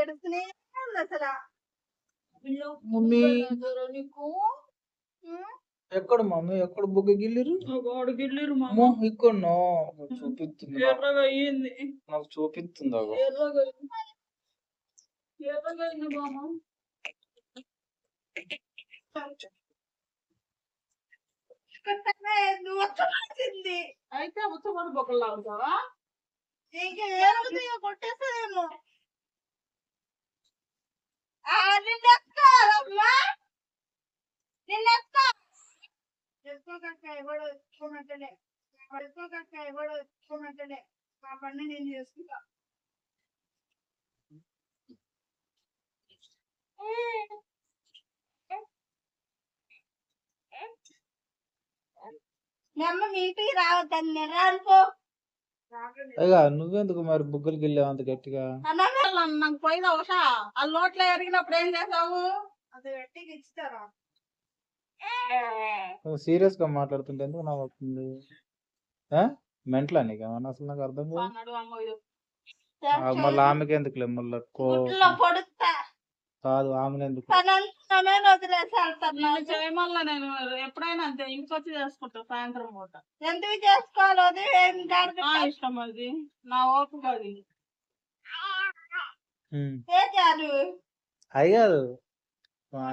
ఏడుస్తూనే అసలు. మమ్మీ. నీకు? ఎక్కడ మమ్మీ? ఎక్కడ బుగ్గ గిల్లిరు వాడు గిల్లిరు ఇక్కడ చూపిస్తుంది నాకు. ఎర్రగా అయ్యింది నాకు చూపిస్తుంది ఎర్రగా అయింది. ఎర్రగా అయితే ఉత్తమని బొక్కలు లాగుతావా? ఇంక ఏరుతుంది పని నేను చేసుకుంటా ఇంటికి రావద్దని నేను రానుకో అయ్యా నువ్వెందుకు మరి బుగ్గలు గిల్లావు అంత గట్టిగా? నాకు పోయిందా ఉషా? ఆ లోట్లో ఎరిగినప్పుడు ఏం చేసావు? అది గట్టిగా ఇస్తారా సీరియస్గా మాట్లాడుతుంటే ఎందుకు నాకు వస్తుంది? మెంటలా నీకు ఏమన్నా అసలు నాకు అర్థం కాదు. మళ్ళీ ఆమెకి ఎందుకులే మళ్ళీ కాదు నేను నేను ఎప్పుడైనా అంతే ఇంటికొచ్చి చేసుకుంటా సాయంత్రం పూట. ఎందుకు చేసుకోవాలి అది ఇష్టం అది. నా ఓపిక అది. అది కాదు.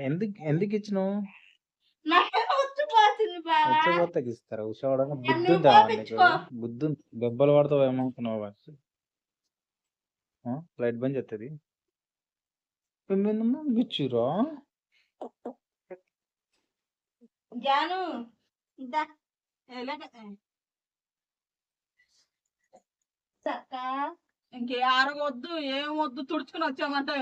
ఎందుకు ఎందుకు ఇచ్చినావు? ఇస్తారా? బుద్ధి. దెబ్బలు పడతావు ఏమనుకున్నావు బస్ లైట్ బంద్ చేస్తుంది పెళ్ళిందమ్మా బిచ్చురా జాను ఇదా చక్క ఇంకే ఆరగొద్దు ఏం వద్దు తుడుచుకుని వచ్చామంటే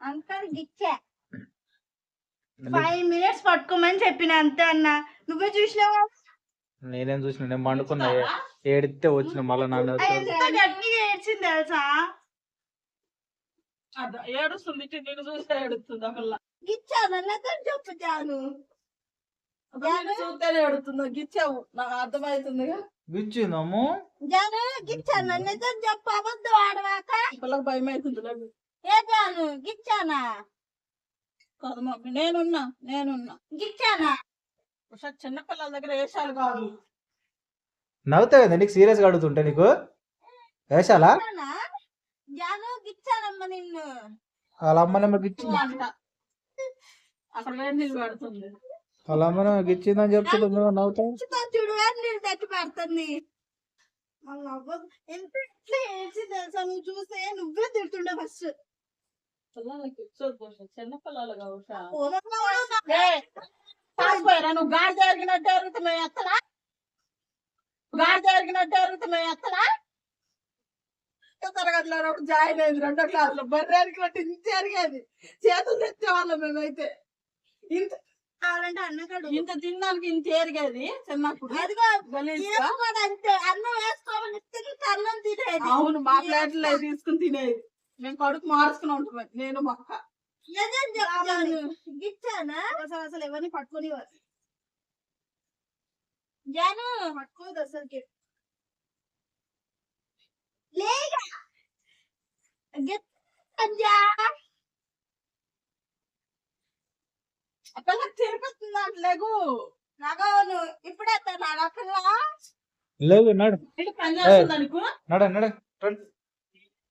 అంకల్ గిచ్చా. ఫైవ్ మినిట్స్ పట్టుకోమని చెప్పిన అంతే అన్న. నువ్వే చూసినావా నేనేం చూసిన నేను పండుకున్నా ఏడితే వచ్చిన మళ్ళీ నన్ను గట్టిగా ఏడ్చింది తెలుసా? ఏడుస్తుంది నేను ఏడుస్తుంది చెప్పు జాను. చూస్తేనే ఏడుతుంది గిచ్చావు. నాకు అర్థమవుతుందిగా. బిచ్చిందమ్ము జాను గిచ్చాను నిజం చెప్పు అబద్ధం ఆడవాక. ఈ పిల్లకి భయం అవుతుంది లేదు ఏ జాను గిచ్చానా? కాదు మమ్మీ నేనున్నా నేనున్నా. గిచ్చానా? ఒకసారి చిన్న పిల్లల దగ్గర వేషాలు కాదు. నవ్వుతావు కదా నీకు సీరియస్గా అడుగుతుంటే నీకు? వేషాలా? నిన్ను. వాళ్ళ అమ్మ నెంబర్కి ఇచ్చింది అంట అక్కడ వేడి నీళ్ళు పెడుతుంది వాళ్ళ అమ్మ నెంబర్కి ఇచ్చిందని చెప్తుంటే నువ్వు నవ్వుతావు చిత్తా చూడు వేరు నీళ్ళు తట్టి పెడుతుంది. మళ్ళీ అవ్వదు ఎంత ఎట్లా ఏడ్చి తెలుసా నువ్వు చూస్తే నువ్వే తిడుతుండే ఫస్ట్ పిల్లలకి ఇచ్చోదు పోష చిన్న పిల్లలు కావుషా పోరా పాసిపోయారా నువ్వు గాడి జరిగినట్టు ఎరుగుతున్నావు ఎత్తడా గాడి జరిగినట్టు ఎత్తడా తరగతిలో జాయిన్ అయింది రెండో క్లాస్లో. బర్రె ఎరిగినట్టు ఇంత జరిగేది. చేతులు తెచ్చేవాళ్ళం మేమైతే. ఇంత కావాలంటే అన్నగాడు ఇంత తిన్నానికి ఇంత ఎరిగేది చిన్నప్పుడు అదిగో అంతే. అన్నం వేసుకోమని అన్నం తినేది. అవును మా ప్లేట్లో తీసుకుని తినేది. మేము కడుపు మార్చుకుని ఉంటాం నేను మా అక్క. నిజం చెప్తాను. గిచ్చానా అసలు అసలు ఎవరిని పట్టుకొని జాను పట్టుకోదు అసలుకి. లేగా ఆ పిల్లకి తిరిపిస్తుంది అంటలేగు నగవును ఇప్పుడే తన పిల్ల? లేవు నడు. నడ నడ. రండి.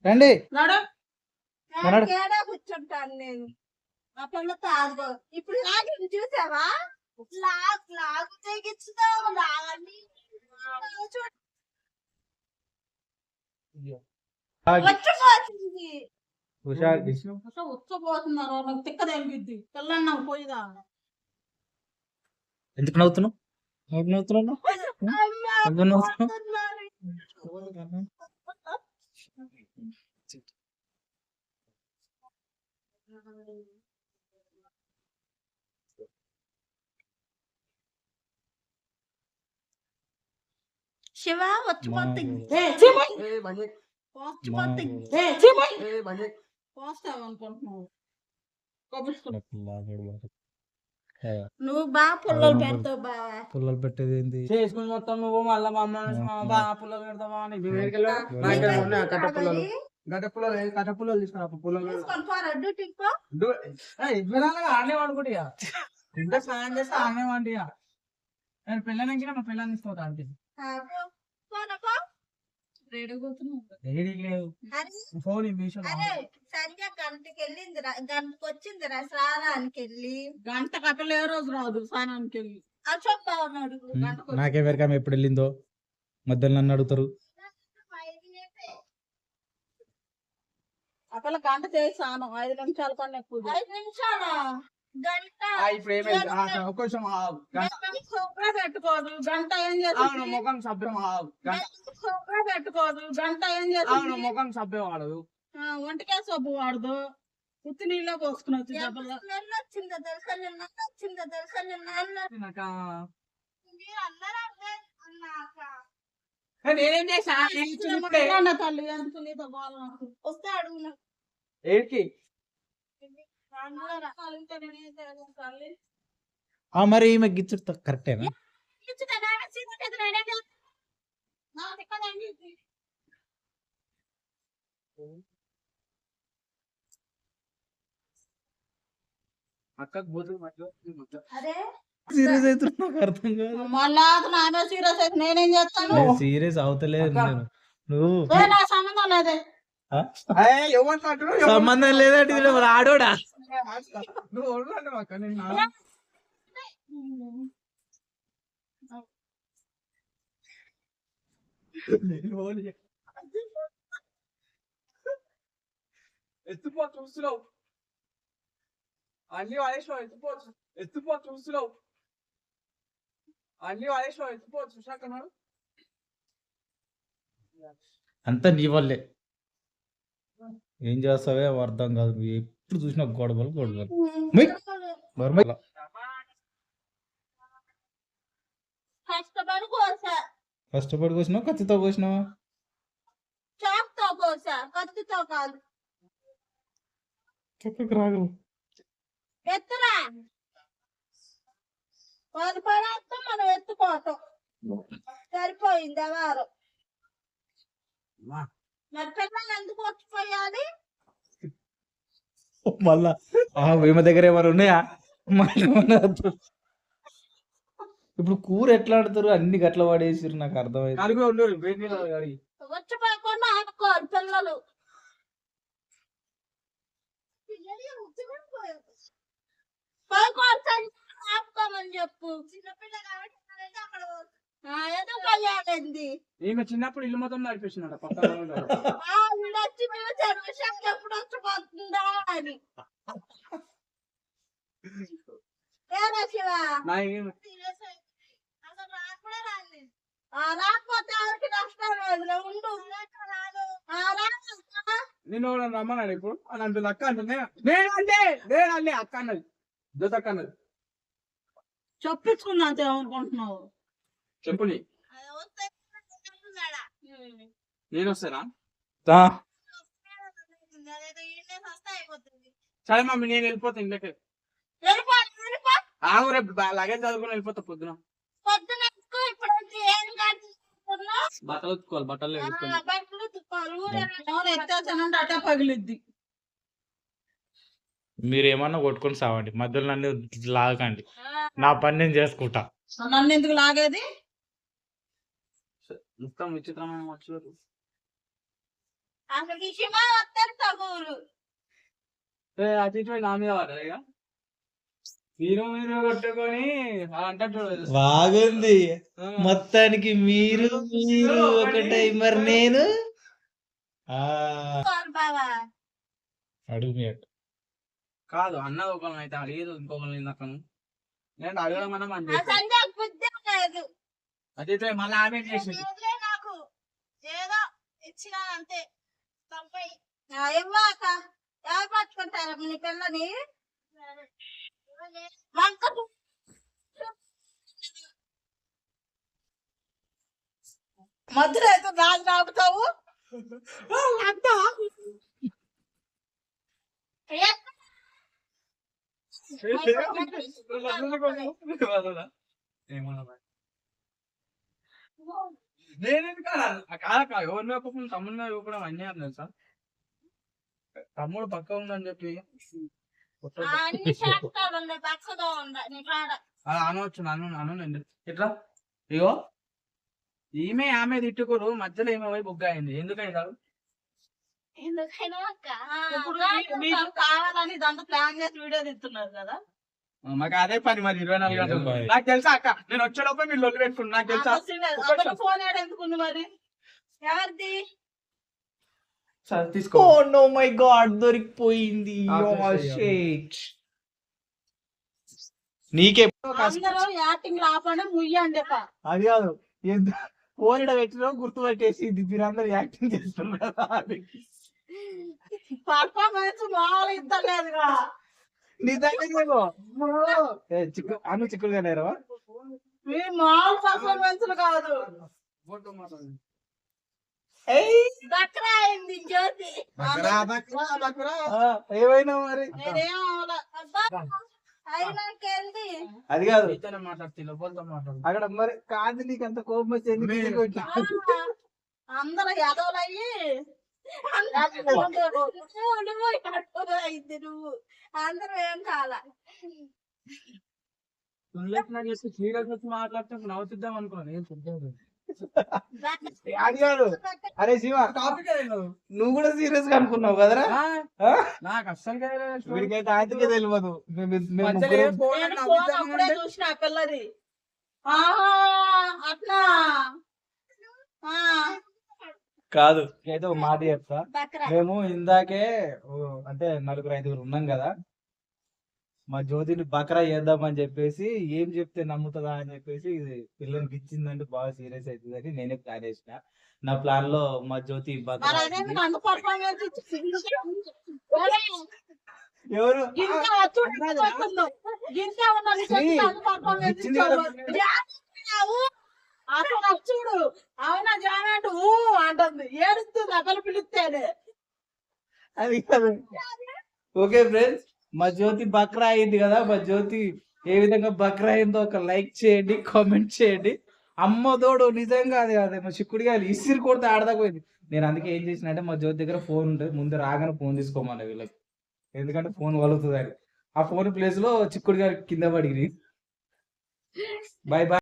రండి. నడు. మనడు. కేడా కూర్చుంటాను నేను? ఆ తాగు. ఇప్పుడు లాగి చూసావా? లాగ్ లాగు తెగిచ్చుతావు లాగని చూడు. వచ్చిపోతుంది ఉచ్చపోతున్నారు నాకు తిక్క తెంపిద్ది. పిల్లని నాకు పోయిదా? ఎందుకు నవ్వుతున్నావు? ఎందుకు నవ్వుతున్నావు? అమ్మా, ఎందుకు నవ్వుతున్నావు? పోతున్నారు. శివ వచ్చిపోతుంది నువ్వు బాగా పుల్లలు పెడతావు బావా పుల్లలు పెట్టేది ఏంది చేసుకుని మొత్తం నువ్వు మళ్ళా మా అమ్మ మా బా పుల్లలు పెడతావా కట్ట పుల్లలు గడ్డ పుల్లలు కట్ట పుల్లలు తీసుకురా పుల్లలు ఇవ్వడానికి ఇంట్లో స్నానం చేస్తే ఆడనే వాడి ఇక నేను పిల్లని మా పిల్లని తీసుకోతా అంటే ఆ, పో. పోరా పో ఏడీ లేదు అరే ఫోన్ మీషో గంటకి వెళ్ళింది గంటకు వచ్చిందిరా స్నానానికి వెళ్ళి. గంట కట్టలు ఏ రోజు రాదు స్నానానికి వెళ్ళి. అశోక్ బాబు అడుగు. నాకే వెరకం ఎప్పుడు వెళ్ళిందో? మధ్యలో నన్ను అడుగుతారు. పిల్ల గంట చేసి స్నానం ఐదు నిమిషాల కన్నా ఎక్కువ. ఐదు నిమిషాలా? పెట్టుకోదు. గంట ఏం ముఖం సభ్యం పెట్టుకోదు. గంట ఏం ముఖం సభ్యం వాడదు ఒంటికే సబ్బు వాడదు. ఉత్తి నీళ్ళే పోసుకుని వచ్చి వచ్చిందో తెలుసా? నిన్న వచ్చిందో తెలుసా? నిన్న నేనేం చేసా తల్లి నీతో? వస్తే అడుగు. ఏడికి అందరూ కాలింటే నేనేం చేయను తల్లి. ఆ మరి ఈమె గిచ్చుడు కరెక్టేనా. అక్కకు పోతుంది మధ్య అరే? సీరియస్ అవుతున్నా నాకు అర్థం కాదు. మళ్ళా అతను ఆమె సీరియస్ అయితే నేనేం చేస్తాను? సీరియస్ అవుతలేదు నువ్వు నా సంబంధం లేదే. సంబంధం లేదంటే మరి ఆడోడా ఎత్తుపో చూస్తున్నావు. అన్ని వాడేసినావు ఎత్తుపో ఎత్తుపో చూస్తున్నావు. అన్ని వాడేసినావు ఎత్తుపో చూసాకన్నాడు అంతా నీ వల్లే. ఏం చేస్తావే? అర్థం కాదు. నువ్వు ఎప్పుడు చూసినా గొడవలు గొడవలు. కష్టపడి కోసా. కష్టపడి కోసినావు? కత్తితో కోసినావా? చాక్తో కోసా. కత్తితో కాదు. పక్కకు రాగలు ఎత్తురా. వాళ్ళు పడేస్తాం మనం ఎత్తుకోవటం. సరిపోయింది వారు. మరి పిల్లలు ఎందుకు వచ్చిపోయాలి మళ్ళా ఆ ఈమె దగ్గర ఏమైనా ఉన్నాయా. ఇప్పుడు కూర ఎట్లా ఆడతారు అన్ని గట్ల పడేసిరు నాకు అర్థమైంది. చెప్పు చిన్నపిల్ల కాబట్టి అక్కడ ఈమె చిన్నప్పుడు ఇల్లు మొత్తం నడిపేసినాడు పక్క ఆ వచ్చి చూసారు విషయం ఎప్పుడు వచ్చిపోతుందా అని. ఏరా శివ? నా ఏం- అసలు రాకుండా రాండి ఆ రాకపోతే ఎవరికి నష్టం లేదు ఉండు. ఆ రాక నిన్ను ఎవరైనా రమ్మన్నాడు ఇప్పుడు? అని అంటుంది అక్క అంటుంది. నేనంటే నేనండి అక్క అన్నది జోత అక్క అన్నది. చెప్పించుకున్నా అంతే ఏమనుకుంటున్నావు? చెప్పు నీ. నేను వస్తానా సరే మమ్మీ నేను వెళ్ళిపోతా ఇంట్లోకి ఆగు రేపు లగేజ్ చదువుకుని వెళ్ళిపోతా పొద్దున. బట్టలు ఉతుకోవాలి బట్టలు పగిలిద్ది మీరు ఏమన్నా కొట్టుకొని సావండి మధ్యలో నన్ను లాగకండి. నా పని నేను చేసుకుంటా. నన్ను ఎందుకు లాగేది? మొత్తం విచిత్రమైన మనుషులు అసలు ఈ శివ వస్తారు తగూరు ఏ, అటు ఇటు పోయి నా మీద పడ్డారు ఇక? మీరు మీరు కొట్టుకొని అలా అంటాడు బాగుంది. మొత్తానికి మీరు మీరు ఒకటై మరి నేను. అడుగు. కాదు అన్నది ఒకళ్ళని అయితే అడిగేది ఇంకొకరిని ఇందాక నేను అడగడం అన్న మంచి అటు మళ్ళీ ఆమె చేసింది? ఇచ్చినా అంతే ఎవరు పట్టుకుంటారా నీ పిల్లని? వంక మధ్యలో అయితే రాజు రాకుతావు నేను కాదా కాదా ఎవరిని ఒప్పుకుని తమ్ముడిని అన్యాయం తెలుసా? తమ్ముడు పక్క ఉందని చెప్పి. అనవచ్చు. అను అను ఎట్లా? ఇగో. ఈమె ఆమె తిట్టుకోరు మధ్యలో ఈమె పోయి బుగ్గ అయింది. ఎందుకని కాదు? ఎందుకైనా కావాలని ఇదంతా ప్లాన్ చేసి వీడియో తీస్తున్నారు కదా. మాకు అదే పని మరి ఇరవై నాలుగు గంటలు. నాకు తెలుసా అక్క నేను వచ్చేలోపే మీరు లొల్లి పెట్టుకున్నాను నాకు తెలుసా? ఫోన్ ఎందుకుంది మరి? ఎవరిది? సరే, తీసుకో. ఓ నో మై గాడ్ దొరికిపోయింది. Oh. నీకే యాక్టింగ్ ఆపండి ముయ్యండి. అది కాదు. ఎంత ఫోన్ ఇడ పెట్టినా గుర్తుపట్టేసింది. మీరందరూ యాక్టింగ్ చేస్తున్నారు. పర్ఫార్మెన్స్ మామూలు ఇద్దలేదుగా నిజంగా చిక్కు అను చిక్కుడుగా నేరవా కాదు. ఏమైనా మరి? అది కాదు. అక్కడ మరి కాదు నీకు అంత కోపం వచ్చి ఎందుకు మీ- ఎందుకు ఇట్లా? అందరూ ఎదవలయ్యి నువ్వు కట్టుకుని అయింది నువ్వు. అందరూ ఏం కాల? చేసి వచ్చి మాట్లాడితే ఏం చూద్దాం అరే శివ నువ్వు కూడా సీరియస్గా అనుకున్నావు కదరా? నాకు అస్సలు వీడికైతే ఆయనకే తెలియదు. చూసిన పిల్లది. ఆహా అట్లా. కాదు. అయితే ఒక మాట చెప్తా. మేము ఇందాకే ఓ, అంటే నలుగురు ఐదుగురు ఉన్నాం కదా. మా జ్యోతిని బకరా చేద్దామని చెప్పేసి ఏం చెప్తే నమ్ముతుందా అని చెప్పేసి ఇది పిల్లలకి ఇచ్చిందంటే బాగా సీరియస్ అవుతుందని నేనే ప్లాన్ చేసిన. నా ప్లాన్లో మా జ్యోతి ఎవరు? ఇచ్చింది. అసలు చూడు అవునా జానంటు ఊ అంటుంది. ఏడుస్తుంది అసలు పిలిస్తేనే. అది కాదు. ఓకే ఫ్రెండ్స్ మా జ్యోతి బక్రా అయింది కదా మా జ్యోతి ఏ విధంగా బక్రా అయిందో ఒక లైక్ చేయండి కామెంట్ చేయండి. అమ్మ తోడు నిజంగా అది అదే మా చిక్కుడుగా ఇసిరి కొడితే ఆడదాకపోయింది నేను అందుకే ఏం చేసిన అంటే మా జ్యోతి దగ్గర ఫోన్ ఉంటుంది ముందు రాగానే ఫోన్ తీసుకోమన్న వీళ్ళకి. ఎందుకంటే ఫోన్ వలుగుతుంది ఆ ఫోన్ ప్లేస్లో చిక్కుడు గారు కింద పడిగి బాయ్ బాయ్